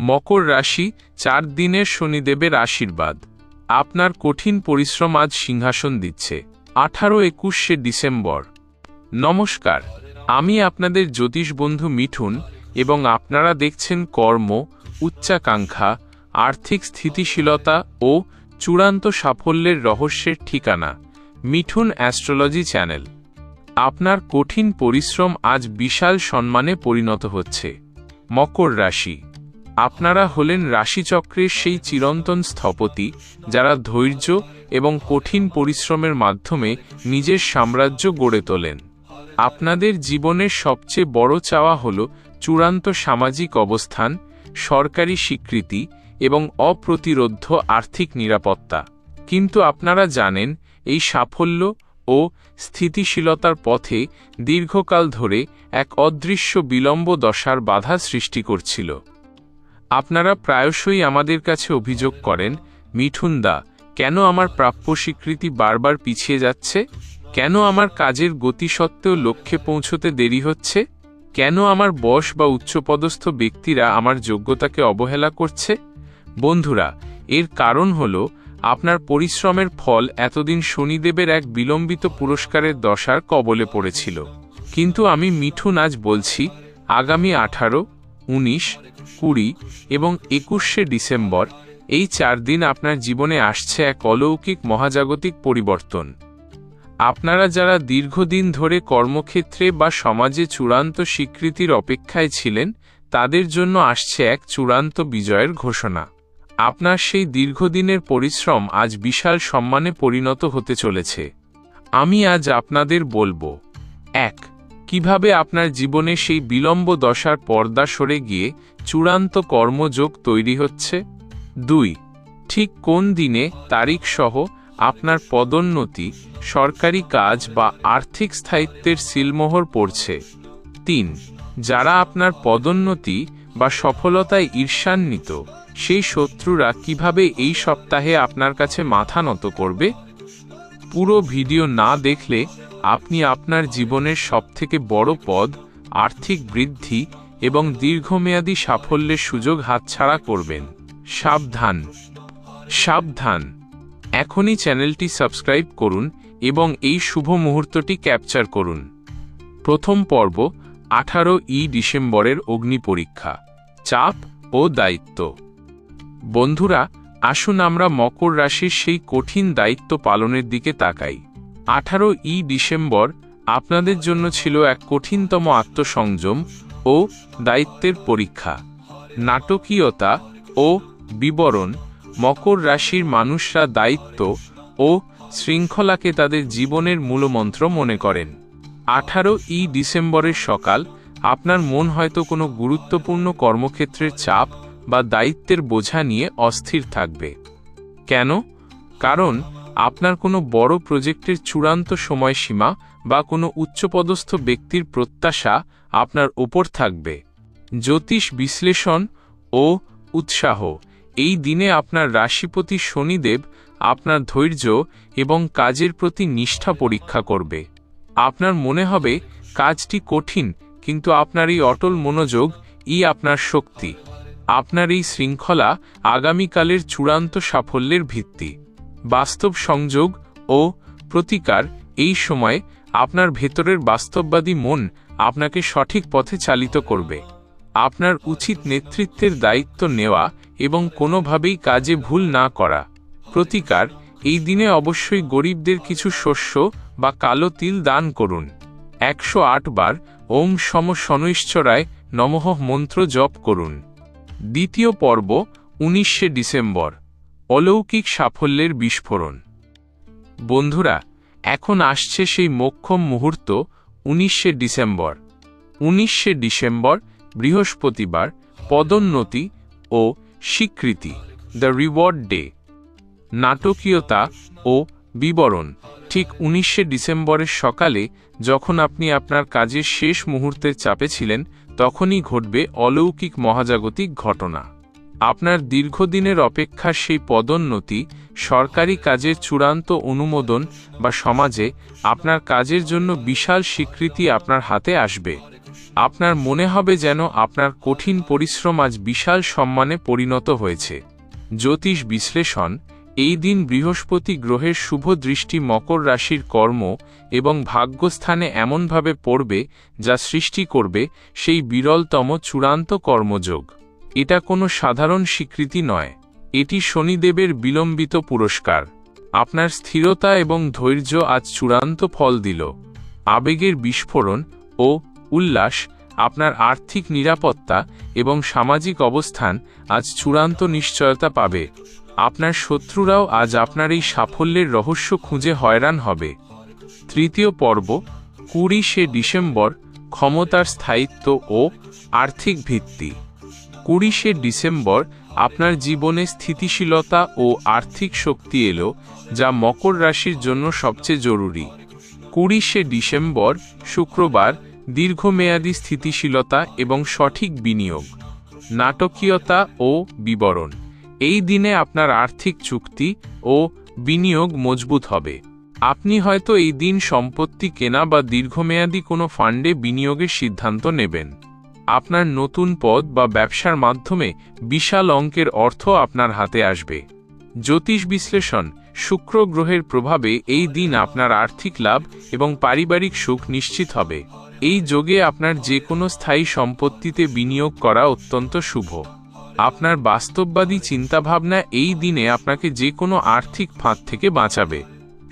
মকর রাশি চার দিনের শনিদেবের আশীর্বাদ। আপনার কঠিন পরিশ্রম আজ সিংহাসন দিচ্ছে। আঠারো একুশে ডিসেম্বর। নমস্কার, আমি আপনাদের জ্যোতিষ বন্ধু মিঠুন এবং আপনারা দেখছেন কর্ম, উচ্চাকাঙ্ক্ষা, আর্থিক স্থিতিশীলতা ও চূড়ান্ত সাফল্যের রহস্যের ঠিকানা, মিঠুন অ্যাস্ট্রোলজি চ্যানেল। আপনার কঠিন পরিশ্রম আজ বিশাল সম্মানে পরিণত হচ্ছে। মকর রাশি আপনারা হলেন রাশিচক্রের সেই চিরন্তন স্থপতি, যারা ধৈর্য এবং কঠিন পরিশ্রমের মাধ্যমে নিজের সাম্রাজ্য গড়ে তোলেন। আপনাদের জীবনের সবচেয়ে বড় চাওয়া হল চূড়ান্ত সামাজিক অবস্থান, সরকারি স্বীকৃতি এবং অপ্রতিরোধ্য আর্থিক নিরাপত্তা। কিন্তু আপনারা জানেন, এই সাফল্য ও স্থিতিশীলতার পথে দীর্ঘকাল ধরে এক অদৃশ্য বিলম্ব দশার বাধা সৃষ্টি করছিল। আপনারা প্রায়শই আমাদের কাছে অভিযোগ করেন, মিঠুন দা, কেন আমার প্রাপ্য স্বীকৃতি বারবার পিছিয়ে যাচ্ছে? কেন আমার কাজের গতি সত্ত্বেও লক্ষ্যে পৌঁছতে দেরি হচ্ছে? কেন আমার বস বা উচ্চপদস্থ ব্যক্তিরা আমার যোগ্যতাকে অবহেলা করছে? বন্ধুরা, এর কারণ হল আপনার পরিশ্রমের ফল এতদিন শনিদেবের এক বিলম্বিত পুরস্কারের দশার কবলে পড়েছিল। কিন্তু আমি মিঠুন আজ বলছি, আগামী আঠারো উনিশ, কুড়ি এবং একুশে ডিসেম্বর এই চার দিন আপনার জীবনে আসছে এক অলৌকিক মহাজাগতিক পরিবর্তন। আপনারা যারা দীর্ঘদিন ধরে কর্মক্ষেত্রে বা সমাজে চূড়ান্ত স্বীকৃতির অপেক্ষায় ছিলেন, তাদের জন্য আসছে এক চূড়ান্ত বিজয়ের ঘোষণা। আপনার সেই দীর্ঘদিনের পরিশ্রম আজ বিশাল সম্মানে পরিণত হতে চলেছে। আমি আজ আপনাদের বলব, এক কীভাবে আপনার জীবনে সেই বিলম্ব দশার পর্দা সরে গিয়ে চূড়ান্ত কর্মযোগ তৈরি হচ্ছে? দুই, ঠিক কোন দিনে তারিখ সহ আপনার পদোন্নতি, সরকারি কাজ বা আর্থিক স্থায়িত্বের সিলমোহর পড়ছে? তিন, যারা আপনার পদোন্নতি বা সফলতায় ঈর্ষান্বিত, সেই শত্রুরা কীভাবে এই সপ্তাহে আপনার কাছে মাথা নত করবে? পুরো ভিডিও না দেখলে আপনি আপনার জীবনের সবথেকে বড় পদ, আর্থিক বৃদ্ধি এবং দীর্ঘমেয়াদী সাফল্যের সুযোগ হাতছাড়া করবেন। সাবধান। সাবধান। এখনই চ্যানেলটি সাবস্ক্রাইব করুন এবং এই শুভ মুহূর্তটি ক্যাপচার করুন। প্রথম পর্ব, আঠারো ই ডিসেম্বরের অগ্নি পরীক্ষা, চাপ ও দায়িত্ব। বন্ধুরা, আসুন আমরা মকর রাশির সেই কঠিন দায়িত্ব পালনের দিকে তাকাই। আঠারো ই ডিসেম্বর আপনাদের জন্য ছিল এক কঠিনতম আত্মসংযম ও দায়িত্বের পরীক্ষা। নাটকীয়তা ও বিবরণ, মকর রাশির মানুষরা দায়িত্ব ও শৃঙ্খলাকে তাদের জীবনের মূলমন্ত্র মনে করেন। আঠারো ই ডিসেম্বরের সকাল আপনার মন হয়তো কোনো গুরুত্বপূর্ণ কর্মক্ষেত্রের চাপ বা দায়িত্বের বোঝা নিয়ে অস্থির থাকবে। কেন? কারণ আপনার কোনো বড় প্রজেক্টের চূড়ান্ত সময়সীমা বা কোনো উচ্চপদস্থ ব্যক্তির প্রত্যাশা আপনার ওপর থাকবে। জ্যোতিষ বিশ্লেষণ ও উৎসাহ। এই দিনে আপনার রাশিপতি শনিদেব আপনার ধৈর্য এবং কাজের প্রতি নিষ্ঠা পরীক্ষা করবে। আপনার মনে হবে, কাজটি কঠিন, কিন্তু আপনার এই অটল মনোযোগ ই আপনার শক্তি। আপনার এই শৃঙ্খলা আগামীকালের চূড়ান্ত সাফল্যের ভিত্তি। বাস্তব সংযোগ ও প্রতিকার এই সময়ে আপনার ভেতরের বাস্তববাদী মন আপনাকে সঠিক পথে চালিত করবে। আপনার উচিত নেতৃত্বের দায়িত্ব নেওয়া এবং কোনোভাবেই কাজে ভুল না করা। প্রতিকার, এই দিনে অবশ্যই গরিবদের কিছু শস্য বা কালো তিল দান করুন। একশো বার ওম সম শনৈশ্চরায় নমঃ মন্ত্র জপ করুন। দ্বিতীয় পর্ব, উনিশে ডিসেম্বর। অলৌকিক সাফল্যের বিস্ফোরণ। বন্ধুরা, এখন আসছে সেই মোক্ষম মুহূর্ত, উনিশে ডিসেম্বর। উনিশে ডিসেম্বর, বৃহস্পতিবার, পদোন্নতি ও স্বীকৃতি, দ্য রিওয়ার্ড ডে। নাটকীয়তা ও বিবরণ, ঠিক উনিশে ডিসেম্বরের সকালে যখন আপনি আপনার কাজের শেষ মুহূর্তের চাপে ছিলেন, তখনই ঘটবে অলৌকিক মহাজাগতিক ঘটনা। আপনার দীর্ঘদিনের অপেক্ষার সেই পদোন্নতি, সরকারি কাজের চূড়ান্ত অনুমোদন বা সমাজে আপনার কাজের জন্য বিশাল স্বীকৃতি আপনার হাতে আসবে। আপনার মনে হবে যেন আপনার কঠিন পরিশ্রম আজ বিশাল সম্মানে পরিণত হয়েছে। জ্যোতিষ বিশ্লেষণ, এই দিন বৃহস্পতি গ্রহের শুভ দৃষ্টি মকর রাশির কর্ম এবং ভাগ্যস্থানে এমনভাবে পড়বে যা সৃষ্টি করবে সেই বিরলতম চূড়ান্ত কর্মযোগ। এটা কোনো সাধারণ স্বীকৃতি নয়। এটি শনিদেবের বিলম্বিত পুরস্কার। আপনার স্থিরতা এবং ধৈর্য আজ চূড়ান্ত ফল দিল। আবেগের বিস্ফোরণ ও উল্লাস, আপনার আর্থিক নিরাপত্তা এবং সামাজিক অবস্থান আজ চূড়ান্ত নিশ্চয়তা পাবে। আপনার শত্রুরাও আজ আপনার এই সাফল্যের রহস্য খুঁজে হয়রান হবে। তৃতীয় পর্ব, কুড়িশে ডিসেম্বর, ক্ষমতার স্থায়িত্ব ও আর্থিক ভিত্তি। কুড়িশে ডিসেম্বর আপনার জীবনে স্থিতিশীলতা ও আর্থিক শক্তি এলো, যা মকর রাশির জন্য সবচেয়ে জরুরি। কুড়িশে ডিসেম্বর শুক্রবার দীর্ঘমেয়াদী স্থিতিশীলতা এবং সঠিক বিনিয়োগ, নাটকীয়তা ও বিবরণ। এই দিনে আপনার আর্থিক চুক্তি ও বিনিয়োগ মজবুত হবে। আপনি হয়তো এই দিন সম্পত্তি কেনা বা দীর্ঘমেয়াদী কোনো ফান্ডে বিনিয়োগের সিদ্ধান্ত নেবেন। আপনার নতুন পদ বা ব্যবসার মাধ্যমে বিশাল অঙ্কের অর্থ আপনার হাতে আসবে। জ্যোতিষ বিশ্লেষণ, শুক্র গ্রহের প্রভাবে এই দিন আপনার আর্থিক লাভ এবং পারিবারিক সুখ নিশ্চিত হবে। এই যোগে আপনার যে কোনো স্থায়ী সম্পত্তিতে বিনিয়োগ করা অত্যন্ত শুভ। আপনার বাস্তববাদী চিন্তাভাবনা এই দিনে আপনাকে যে কোনো আর্থিক ফাঁদ থেকে বাঁচাবে।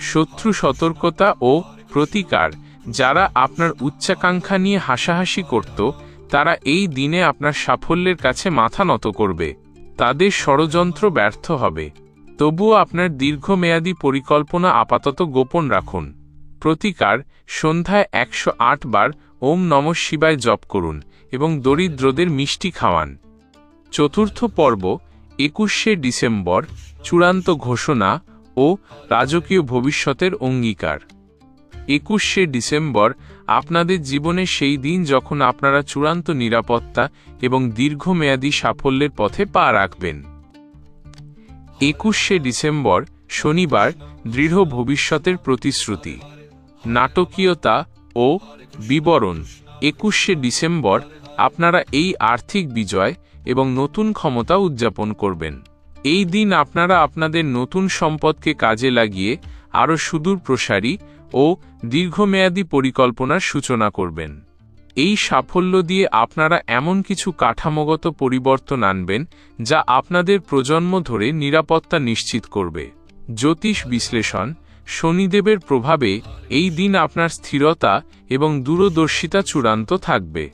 শত্রু সতর্কতা ও প্রতিকার, যারা আপনার উচ্চাকাঙ্ক্ষা নিয়ে হাসাহাসি করত তারা এই দিনে আপনার সাফল্যের কাছে মাথা নত করবে। তাদের ষড়যন্ত্র ব্যর্থ হবে। তবুও আপনার দীর্ঘমেয়াদী পরিকল্পনা আপাতত গোপন রাখুন। প্রতিকার, সন্ধ্যায় একশো আট বার ওম নম শিবায় জপ করুন এবং দরিদ্রদের মিষ্টি খাওয়ান। চতুর্থ পর্ব, একুশে ডিসেম্বর, চূড়ান্ত ঘোষণা ও রাজকীয় ভবিষ্যতের অঙ্গীকার। একুশে ডিসেম্বর আপনাদের জীবনে সেই দিন যখন আপনারা চূড়ান্ত নিরাপত্তা এবং দীর্ঘমেয়াদী সাফল্যের পথে পা রাখবেন। একুশে ডিসেম্বর, শনিবার, দৃঢ় ভবিষ্যতের প্রতিশ্রুতি। নাটকীয়তা ও বিবরণ। একুশে ডিসেম্বর, আপনারা এই আর্থিক বিজয় এবং নতুন ক্ষমতা উদযাপন করবেন। এই দিন আপনারা আপনাদের নতুন সম্পদকে কাজে লাগিয়ে আরও সুদূর প্রসারী ও দীর্ঘমেয়াদী পরিকল্পনার সূচনা করবেন। এই সাফল্য দিয়ে আপনারা এমন কিছু কাঠামোগত পরিবর্তন আনবেন, যা আপনাদের প্রজন্ম ধরে নিরাপত্তা নিশ্চিত করবে। জ্যোতিষ বিশ্লেষণ, শনিদেবের প্রভাবে এই দিন আপনার স্থিরতা এবং দূরদর্শিতা চূড়ান্ত থাকবে।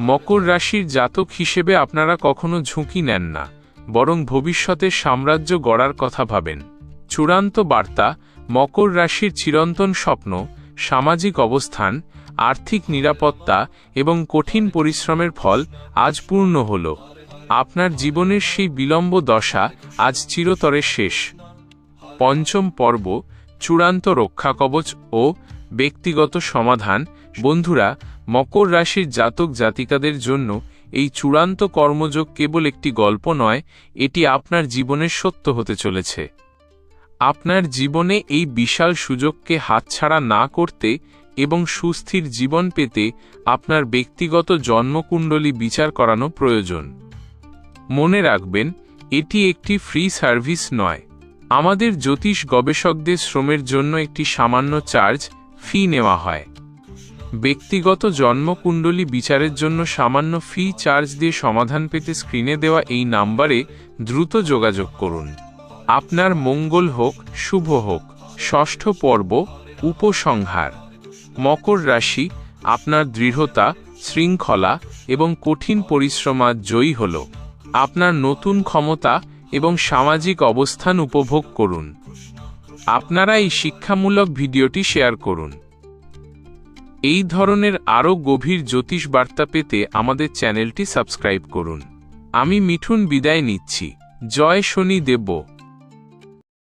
মকর রাশির জাতক হিসেবে আপনারা কখনো ঝুঁকি নেন না, বরং ভবিষ্যতে সাম্রাজ্য গড়ার কথা ভাবেন। চূড়ান্ত বার্তা, মকর রাশির চিরন্তন স্বপ্ন, সামাজিক অবস্থান, আর্থিক নিরাপত্তা এবং কঠিন পরিশ্রমের ফল আজ পূর্ণ হল। আপনার জীবনের সেই বিলম্ব দশা আজ চিরতরে শেষ। পঞ্চম পর্ব, চূড়ান্ত রক্ষা কবচ ও ব্যক্তিগত সমাধান। বন্ধুরা, মকর রাশির জাতক জাতিকাদের জন্য এই চূড়ান্ত কর্মযোগ কেবল একটি গল্প নয়, এটি আপনার জীবনের সত্য হতে চলেছে। আপনার জীবনে এই বিশাল সুযোগকে হাতছাড়া না করতে এবং সুস্থির জীবন পেতে আপনার ব্যক্তিগত জন্মকুণ্ডলী বিচার করানো প্রয়োজন। মনে রাখবেন, এটি একটি ফ্রি সার্ভিস নয়। আমাদের জ্যোতিষ গবেষকদের শ্রমের জন্য একটি সামান্য চার্জ, ফি নেওয়া হয়। ব্যক্তিগত জন্মকুণ্ডলী বিচারের জন্য সামান্য ফি চার্জ দিয়ে সমাধান পেতে স্ক্রিনে দেওয়া এই নাম্বারে দ্রুত যোগাযোগ করুন। আপনার মঙ্গল হোক, শুভ হোক। ষষ্ঠ পর্ব, উপসংহার। মকর রাশি, আপনার দৃঢ়তা, শৃঙ্খলা এবং কঠিন পরিশ্রমা জয়ী হল। আপনার নতুন ক্ষমতা এবং সামাজিক অবস্থান উপভোগ করুন। আপনারা এই শিক্ষামূলক ভিডিওটি শেয়ার করুন। এই ধরনের আরও গভীর জ্যোতিষ বার্তা পেতে আমাদের চ্যানেলটি সাবস্ক্রাইব করুন। আমি মিঠুন বিদায় নিচ্ছি। জয় শনি দেব্য